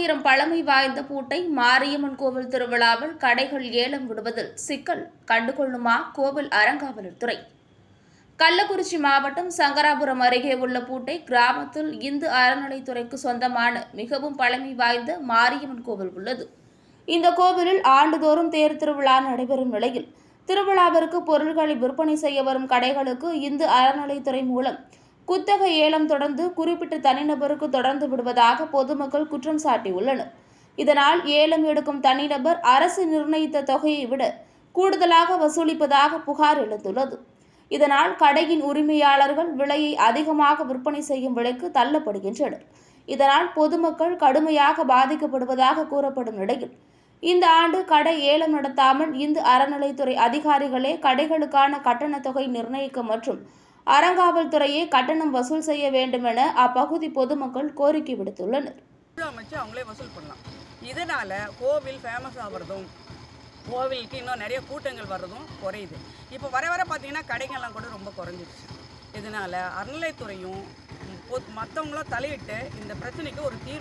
ஆயிரம் பழமை வாய்ந்த பூட்டை மாரியம்மன் கோவில் திருவிழாவில் கடைகள் ஏலம் விடுவதில் சிக்கல். கண்டுகொள்ளுமா கோவில் அறங்காவலர்துறை கள்ளக்குறிச்சி மாவட்டம் சங்கராபுரம் அருகே உள்ள பூட்டை கிராமத்தில் இந்து அறநிலைத்துறைக்கு சொந்தமான மிகவும் பழமை வாய்ந்த மாரியம்மன் கோவில் உள்ளது. இந்த கோவிலில் ஆண்டுதோறும் தேர் திருவிழா நடைபெறும் நிலையில் திருவிழாவிற்கு பொருட்களை விற்பனை செய்ய வரும் கடைகளுக்கு இந்து அறநிலைத்துறை மூலம் குத்தகை ஏலம் தொடர்ந்து குறிப்பிட்ட தனிநபருக்கு தொடர்ந்து விடுவதாக பொதுமக்கள் குற்றம் சாட்டியுள்ளனர். இதனால் ஏலம் எடுக்கும் தனிநபர் அரசு நிர்ணயித்த தொகையை விட கூடுதலாக வசூலிப்பதாக புகார் எழுந்துள்ளது. இதனால் கடையின் உரிமையாளர்கள் விலையை அதிகமாக விற்பனை செய்யும் விலைக்கு தள்ளப்படுகின்றனர். இதனால் பொதுமக்கள் கடுமையாக பாதிக்கப்படுவதாக கூறப்படும் நிலையில் இந்த ஆண்டு கடை ஏலம் நடத்தாமல் இந்து அறநிலைத்துறை அதிகாரிகளே கடைகளுக்கான கட்டணத் தொகை நிர்ணயிக்க மற்றும் அறங்காவல்துறையே கட்டணம் வசூல் செய்ய வேண்டும் என அப்பகுதி பொதுமக்கள் கோரிக்கை விடுத்துள்ளனர். அமைச்சு அவங்களே வசூல் பண்ணலாம். இதனால் கோவில் ஃபேமஸ் ஆகிறதும் கோவிலுக்கு இன்னும் நிறைய கூட்டங்கள் வர்றதும் குறையுது. இப்போ வர வர பார்த்தீங்கன்னா கடைகள்லாம் கூட ரொம்ப குறைஞ்சிருச்சு இதனால் அறநிலைத்துறையும் மற்றவங்களும் தலையிட்டு இந்த பிரச்சனைக்கு ஒரு தீர்வு